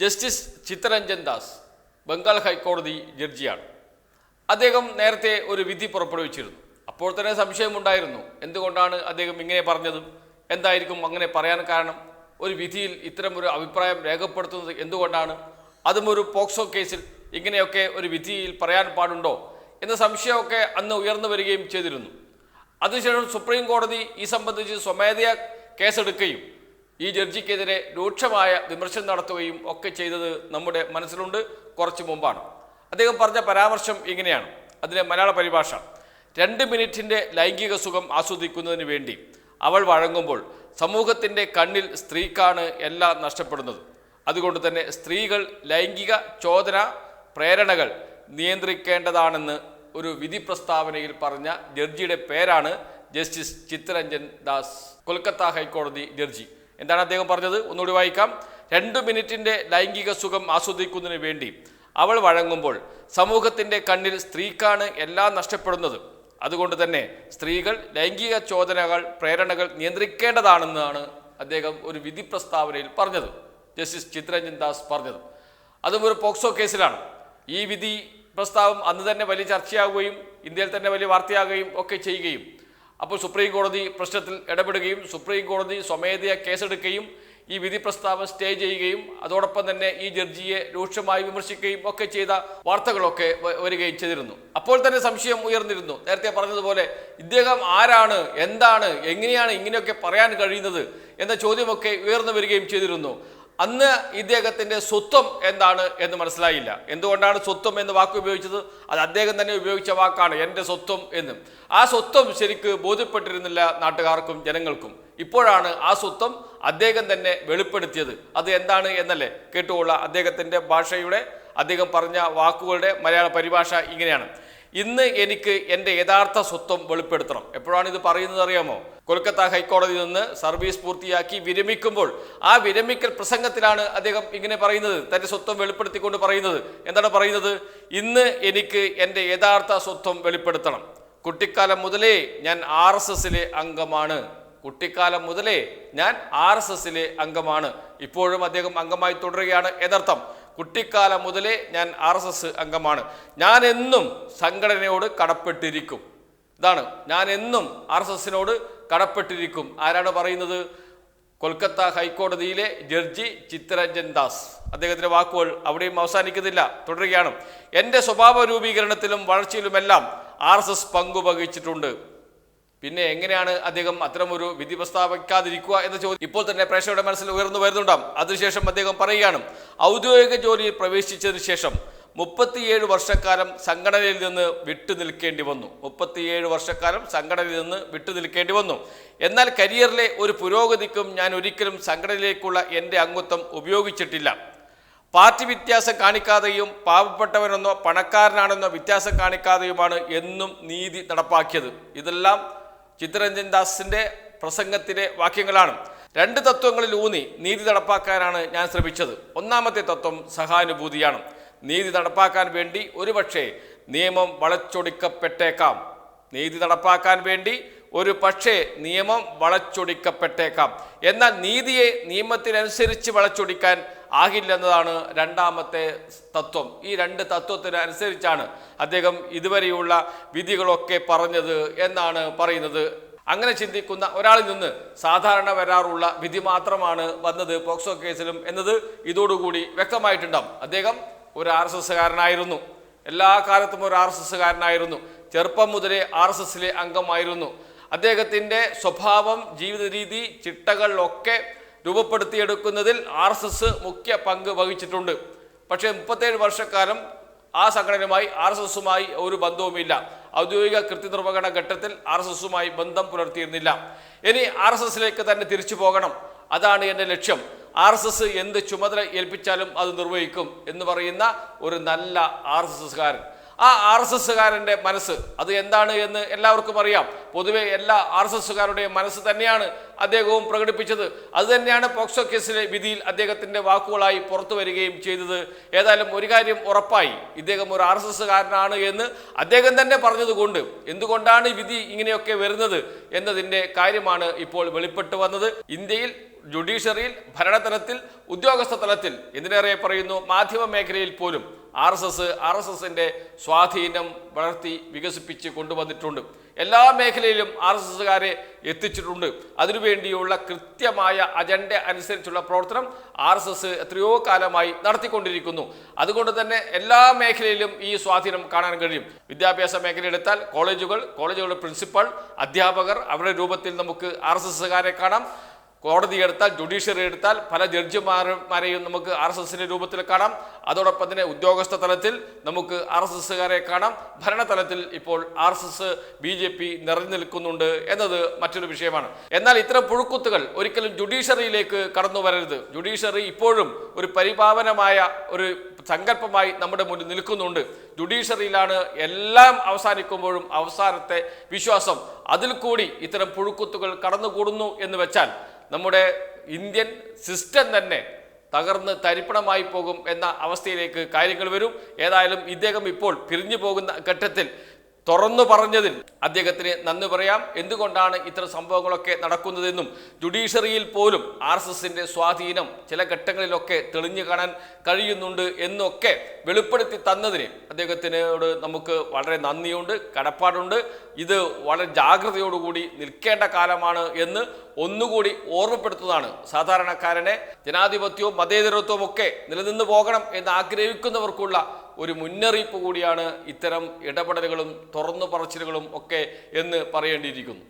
Justice Chittaranjan Das Bengal ഹൈക്കോടതി ജഡ്ജിയാണ്. അദ്ദേഹം നേരത്തെ ഒരു വിധി പുറപ്പെടുവിച്ചിരുന്നു. അപ്പോൾ തന്നെ സംശയമുണ്ടായിരുന്നു എന്തുകൊണ്ടാണ് അദ്ദേഹം ഇങ്ങനെ പറഞ്ഞതും? എന്തായിരിക്കും അങ്ങനെ പറയാൻ കാരണം? ഒരു വിധിയിൽ ഇത്തരം ഒരു അഭിപ്രായം രേഖപ്പെടുത്തുന്നത് എന്തുകൊണ്ടാണ്? അതും ഒരു പോക്സോ കേസിൽ ഇങ്ങനെയൊക്കെ ഒരു വിധിയിൽ പറയാൻ പാടുണ്ടോ? എന്ന സംശയമൊക്കെ അന്ന് ഉയർന്നു വരികയും ചെയ്തിരുന്നു. അതിനുശേഷം സുപ്രീം കോടതി ഈ സംബന്ധിച്ച് സ്വമേധയാ കേസെടുക്കുകയും ഈ ജഡ്ജിക്കെതിരെ രൂക്ഷമായ വിമർശനം നടത്തുകയും ഒക്കെ ചെയ്തത് നമ്മുടെ മനസ്സിലുണ്ട്. കുറച്ചു മുമ്പാണ്. അദ്ദേഹം പറഞ്ഞ പരാമർശം ഇങ്ങനെയാണ്. അതിലെ മലയാള പരിഭാഷ. രണ്ട് മിനിറ്റിന്റെ ലൈംഗിക സുഖം ആസ്വദിക്കുന്നതിന് വേണ്ടി അവൾ വഴങ്ങുമ്പോൾ സമൂഹത്തിന്റെ കണ്ണിൽ സ്ത്രീക്കാണ് എല്ലാം നഷ്ടപ്പെടുന്നത്. അതുകൊണ്ട് തന്നെ സ്ത്രീകൾ ലൈംഗിക ചോദന പ്രേരണകൾ നിയന്ത്രിക്കേണ്ടതാണെന്ന് ഒരു വിധി പ്രസ്താവനയിൽ പറഞ്ഞ ജഡ്ജിയുടെ പേരാണ് ജസ്റ്റിസ് ചിത്തരഞ്ജൻ ദാസ് കൊൽക്കത്ത ഹൈക്കോടതി ജഡ്ജി. എന്താണ് അദ്ദേഹം പറഞ്ഞത്? ഒന്നുകൂടി വായിക്കാം. രണ്ടു മിനിറ്റിന്റെ ലൈംഗിക സുഖം ആസ്വദിക്കുന്നതിന് വേണ്ടി അവൾ വഴങ്ങുമ്പോൾ സമൂഹത്തിന്റെ കണ്ണിൽ സ്ത്രീക്കാണ് എല്ലാം നഷ്ടപ്പെടുന്നത്. അതുകൊണ്ട് തന്നെ സ്ത്രീകൾ ലൈംഗിക ചോദനകൾ പ്രേരണകൾ നിയന്ത്രിക്കേണ്ടതാണെന്നാണ് അദ്ദേഹം ഒരു വിധി പ്രസ്താവനയിൽ പറഞ്ഞത്. ജസ്റ്റിസ് ചിത്രരഞ്ജൻ ദാസ് പറഞ്ഞത്. അതും ഒരു പോക്സോ കേസിലാണ്. ഈ വിധി പ്രസ്താവം അന്ന് തന്നെ വലിയ ചർച്ചയാവുകയും ഇന്ത്യയിൽ തന്നെ വലിയ വാർത്തയാകുകയും ഒക്കെ ചെയ്യുകയും അപ്പോൾ സുപ്രീം കോടതി പ്രശ്നത്തിൽ ഇടപെടുകയും സുപ്രീം കോടതി സ്വമേധയാ കേസെടുക്കുകയും ഈ വിധി പ്രസ്താവം സ്റ്റേ ചെയ്യുകയും അതോടൊപ്പം തന്നെ ഈ ജഡ്ജിയെ രൂക്ഷമായി വിമർശിക്കുകയും ഒക്കെ ചെയ്ത വാർത്തകളൊക്കെ വരികയും ചെയ്തിരുന്നു. അപ്പോൾ തന്നെ സംശയം ഉയർന്നിരുന്നു. നേരത്തെ പറഞ്ഞതുപോലെ ഇദ്ദേഹം ആരാണ് എന്താണ് എങ്ങനെയാണ് ഇങ്ങനെയൊക്കെ പറയാൻ കഴിയുന്നത് എന്ന ചോദ്യമൊക്കെ ഉയർന്നു വരികയും ചെയ്തിരുന്നു. അന്ന് ഇദ്ദേഹത്തിന്റെ സ്വത്വം എന്താണ് എന്ന് മനസ്സിലായില്ല. എന്തുകൊണ്ടാണ് സ്വത്വം എന്ന് വാക്ക് ഉപയോഗിച്ചത്? അത് അദ്ദേഹം തന്നെ ഉപയോഗിച്ച വാക്കാണ് എന്റെ സ്വത്വം എന്ന്. ആ സ്വത്വം ശരിക്ക് ബോധ്യപ്പെട്ടിരുന്നില്ല നാട്ടുകാർക്കും ജനങ്ങൾക്കും. ഇപ്പോഴാണ് ആ സ്വത്വം അദ്ദേഹം തന്നെ വെളിപ്പെടുത്തിയത്. അത് എന്താണ് എന്നല്ലേ കേട്ടുകൊള്ള അദ്ദേഹത്തിന്റെ ഭാഷയുടെ അദ്ദേഹം പറഞ്ഞ വാക്കുകളുടെ മലയാള പരിഭാഷ ഇങ്ങനെയാണ്. ഇന്ന് എനിക്ക് എന്റെ യഥാർത്ഥ സ്വത്വം വെളിപ്പെടുത്തണം. എപ്പോഴാണ് ഇത് പറയുന്നത് അറിയാമോ? കൊൽക്കത്ത ഹൈക്കോടതിയിൽ നിന്ന് സർവീസ് പൂർത്തിയാക്കി വിരമിക്കുമ്പോൾ ആ വിരമിക്കൽ പ്രസംഗത്തിലാണ് അദ്ദേഹം ഇങ്ങനെ പറയുന്നത് തന്റെ സ്വത്വം വെളിപ്പെടുത്തിക്കൊണ്ട് പറയുന്നത്. എന്താണ് പറയുന്നത്? ഇന്ന് എനിക്ക് എന്റെ യഥാർത്ഥ സ്വത്വം വെളിപ്പെടുത്തണം. കുട്ടിക്കാലം മുതലേ ഞാൻ ആർ എസ് എസിലെ അംഗമാണ്. കുട്ടിക്കാലം മുതലേ ഞാൻ ആർ എസ് എസിലെ അംഗമാണ്. ഇപ്പോഴും അദ്ദേഹം അംഗമായി തുടരുകയാണ് യഥാർത്ഥം. കുട്ടിക്കാലം മുതലേ ഞാൻ ആർ എസ് എസ് അംഗമാണ്. ഞാൻ എന്നും സംഘടനയോട് കടപ്പെട്ടിരിക്കും. ഇതാണ്. ഞാൻ എന്നും ആർ എസ് എസിനോട് കടപ്പെട്ടിരിക്കും. ആരാണ് പറയുന്നത്? കൊൽക്കത്ത ഹൈക്കോടതിയിലെ ജഡ്ജി ചിത്തരഞ്ജൻ ദാസ്. അദ്ദേഹത്തിന്റെ വാക്കുകൾ അവിടെയും അവസാനിക്കുന്നില്ല. തുടരുകയാണ്. എന്റെ സ്വഭാവ രൂപീകരണത്തിലും വളർച്ചയിലുമെല്ലാം ആർ എസ് എസ് പങ്കുവഹിച്ചിട്ടുണ്ട്. പിന്നെ എങ്ങനെയാണ് അദ്ദേഹം അത്തരമൊരു വിധി പ്രസ്താവിക്കാതിരിക്കുക എന്ന ചോദ്യം? ഇപ്പോൾ തന്നെ പ്രേക്ഷകരുടെ മനസ്സിൽ ഉയർന്നു വരുന്നുണ്ടാം അതിനുശേഷം അദ്ദേഹം പറയുകയാണ് ഔദ്യോഗിക ജോലിയിൽ പ്രവേശിച്ചതിന് ശേഷം മുപ്പത്തിയേഴ് വർഷക്കാലം സംഘടനയിൽ നിന്ന് വിട്ടു നിൽക്കേണ്ടി വന്നു. മുപ്പത്തിയേഴ് വർഷക്കാലം സംഘടനയിൽ നിന്ന് വിട്ടു നിൽക്കേണ്ടി വന്നു. എന്നാൽ കരിയറിലെ ഒരു പുരോഗതിക്കും ഞാൻ ഒരിക്കലും സംഘടനയിലേക്കുള്ള എന്റെ അംഗത്വം ഉപയോഗിച്ചിട്ടില്ല. പാർട്ടി വ്യത്യാസം കാണിക്കാതെയും പാവപ്പെട്ടവനെന്നോ പണക്കാരനാണെന്നോ വ്യത്യാസം കാണിക്കാതെയുമാണ് എന്നും നീതി നടപ്പാക്കിയത്. ഇതെല്ലാം ചിത്തരഞ്ജൻ ദാസിന്റെ പ്രസംഗത്തിലെ വാക്യങ്ങളാണ്. രണ്ട് തത്വങ്ങളിൽ ഊന്നി നീതി നടപ്പാക്കാനാണ് ഞാൻ ശ്രമിച്ചത്. ഒന്നാമത്തെ തത്വം സഹാനുഭൂതിയാണ്. നീതി നടപ്പാക്കാൻ വേണ്ടി ഒരുപക്ഷെ നിയമം വളച്ചൊടിക്കപ്പെട്ടേക്കാം. നീതി നടപ്പാക്കാൻ വേണ്ടി ഒരു പക്ഷേ നിയമം വളച്ചൊടിക്കപ്പെട്ടേക്കാം. എന്നാൽ നീതിയെ നിയമത്തിനനുസരിച്ച് വളച്ചൊടിക്കാൻ ആകില്ലെന്നതാണ് രണ്ടാമത്തെ തത്വം. ഈ രണ്ട് തത്വത്തിന് അനുസരിച്ചാണ് അദ്ദേഹം ഇതുവരെയുള്ള വിധികളൊക്കെ പറഞ്ഞത് എന്നാണ് പറയുന്നത്. അങ്ങനെ ചിന്തിക്കുന്ന ഒരാളിൽ നിന്ന് സാധാരണ വരാറുള്ള വിധി മാത്രമാണ് വന്നത് പോക്സോ കേസിലും എന്നത് ഇതോടുകൂടി വ്യക്തമായിട്ടുണ്ടാവും. അദ്ദേഹം ഒരു ആർ എസ് എസ്സുകാരനായിരുന്നു. എല്ലാ കാലത്തും ഒരു ആർ എസ് എസ്സുകാരനായിരുന്നു. ചെറുപ്പം മുതലേ ആർ എസ് എസിലെ അംഗമായിരുന്നു. അദ്ദേഹത്തിന്റെ സ്വഭാവം ജീവിത രീതി ചിട്ടകളിലൊക്കെ രൂപപ്പെടുത്തിയെടുക്കുന്നതിൽ ആർ എസ് എസ് മുഖ്യ പങ്ക് വഹിച്ചിട്ടുണ്ട്. പക്ഷേ മുപ്പത്തേഴ് വർഷക്കാലം ആ സംഘടനയുമായി ആർ എസ് എസുമായി ഒരു ബന്ധവുമില്ല. ഔദ്യോഗിക കൃത്യനിർവഹണ ഘട്ടത്തിൽ ആർ എസ് എസുമായി ബന്ധം പുലർത്തിയിരുന്നില്ല. ഇനി ആർ എസ് എസിലേക്ക് തന്നെ തിരിച്ചു പോകണം. അതാണ് എന്റെ ലക്ഷ്യം. ആർ എസ് എസ് എന്ത് ചുമതല ഏൽപ്പിച്ചാലും അത് നിർവഹിക്കും എന്ന് പറയുന്ന ഒരു നല്ല ആർ എസ് എസ്കാരൻ ആ ആർ എസ് എസ്സുകാരന്റെ മനസ്സ്. അത് എന്താണ് എന്ന് എല്ലാവർക്കും അറിയാം. പൊതുവെ എല്ലാ ആർ എസ് എസ്സുകാരുടെയും മനസ്സ് തന്നെയാണ് അദ്ദേഹവും പ്രകടിപ്പിച്ചത്. അത് തന്നെയാണ് പോക്സോ കേസിലെ വിധിയിൽ അദ്ദേഹത്തിന്റെ വാക്കുകളായി പുറത്തു വരികയും ചെയ്തത്. ഏതായാലും ഒരു കാര്യം ഉറപ്പായി. ഇദ്ദേഹം ഒരു ആർ എസ് എസ്സുകാരനാണ് എന്ന് അദ്ദേഹം തന്നെ പറഞ്ഞതുകൊണ്ട് എന്തുകൊണ്ടാണ് വിധി ഇങ്ങനെയൊക്കെ വരുന്നത് എന്നതിന്റെ കാര്യമാണ് ഇപ്പോൾ വെളിപ്പെട്ടു വന്നത്. ഇന്ത്യയിൽ ജുഡീഷ്യറിയിൽ ഭരണതലത്തിൽ ഉദ്യോഗസ്ഥ തലത്തിൽ എന്തിനേറെ പറയുന്നു മാധ്യമ മേഖലയിൽ പോലും R S S R S എസിന്റെ സ്വാധീനം വളർത്തി വികസിപ്പിച്ച് കൊണ്ടുവന്നിട്ടുണ്ട്. എല്ലാ മേഖലയിലും ആർ എസ് എസ്സുകാരെ എത്തിച്ചിട്ടുണ്ട്. അതിനുവേണ്ടിയുള്ള കൃത്യമായ അജണ്ട അനുസരിച്ചുള്ള പ്രവർത്തനം ആർ എസ് എസ് എത്രയോ കാലമായി നടത്തിക്കൊണ്ടിരിക്കുന്നു. അതുകൊണ്ട് തന്നെ എല്ലാ മേഖലയിലും ഈ സ്വാധീനം കാണാൻ കഴിയും. വിദ്യാഭ്യാസ മേഖല എടുത്താൽ കോളേജുകൾ കോളേജുകളുടെ പ്രിൻസിപ്പൽ അധ്യാപകർ അവരുടെ രൂപത്തിൽ നമുക്ക് ആർ എസ് എസ്സുകാരെ കാണാം. കോടതി എടുത്താൽ ജുഡീഷ്യറി എടുത്താൽ പല ജഡ്ജിമാരെയും നമുക്ക് ആർ എസ് എസിന്റെ രൂപത്തിൽ കാണാം. അതോടൊപ്പം തന്നെ ഉദ്യോഗസ്ഥ തലത്തിൽ നമുക്ക് ആർ എസ് എസ്സുകാരെ കാണാം. ഭരണതലത്തിൽ ഇപ്പോൾ R S S B J P നിറഞ്ഞു നിൽക്കുന്നുണ്ട് എന്നത് മറ്റൊരു വിഷയമാണ്. എന്നാൽ ഇത്തരം പുഴുക്കുത്തുകൾ ഒരിക്കലും ജുഡീഷ്യറിയിലേക്ക് കടന്നു വരരുത്. ജുഡീഷ്യറി ഇപ്പോഴും ഒരു പരിപാവനമായ ഒരു സങ്കല്പമായി നമ്മുടെ മുന്നിൽ നിൽക്കുന്നുണ്ട്. ജുഡീഷ്യറിയിലാണ് എല്ലാം അവസാനിക്കുമ്പോഴും അവസാനത്തെ വിശ്വാസം. അതിൽ കൂടി ഇത്തരം പുഴുക്കുത്തുകൾ കടന്നുകൂടുന്നു എന്ന് വെച്ചാൽ നമ്മുടെ ഇന്ത്യൻ സിസ്റ്റം തന്നെ തകർന്ന് തരിപ്പണമായി പോകും എന്ന അവസ്ഥയിലേക്ക് കാര്യങ്ങൾ വരും. ഏതായാലും ഇദ്ദേഹം ഇപ്പോൾ പിരിഞ്ഞു പോകുന്ന ഘട്ടത്തിൽ തുറന്നു പറഞ്ഞതിൽ അദ്ദേഹത്തിന് നന്ദി പറയാം. എന്തുകൊണ്ടാണ് ഇത്തരം സംഭവങ്ങളൊക്കെ നടക്കുന്നതെന്നും ജുഡീഷ്യറിയിൽ പോലും ആർ എസ് എസിന്റെ സ്വാധീനം ചില ഘട്ടങ്ങളിലൊക്കെ തെളിഞ്ഞു കാണാൻ കഴിയുന്നുണ്ട് എന്നൊക്കെ വെളിപ്പെടുത്തി തന്നതിന് അദ്ദേഹത്തിനോട് നമുക്ക് വളരെ നന്ദിയുണ്ട് കടപ്പാടുണ്ട്. ഇത് വളരെ ജാഗ്രതയോടുകൂടി നിൽക്കേണ്ട കാലമാണ് എന്ന് ഒന്നുകൂടി ഓർമ്മപ്പെടുത്തുന്നതാണ് സാധാരണക്കാരനെ. ജനാധിപത്യവും മതേതരത്വവും ഒക്കെ നിലനിന്ന് പോകണം എന്ന് ആഗ്രഹിക്കുന്നവർക്കുള്ള ഒരു മുന്നറിയിപ്പ് കൂടിയാണ് ഇത്തരം ഇടപെടലുകളും തുറന്നു പറച്ചിലുകളും ഒക്കെ എന്ന് പറയേണ്ടിയിരിക്കുന്നു.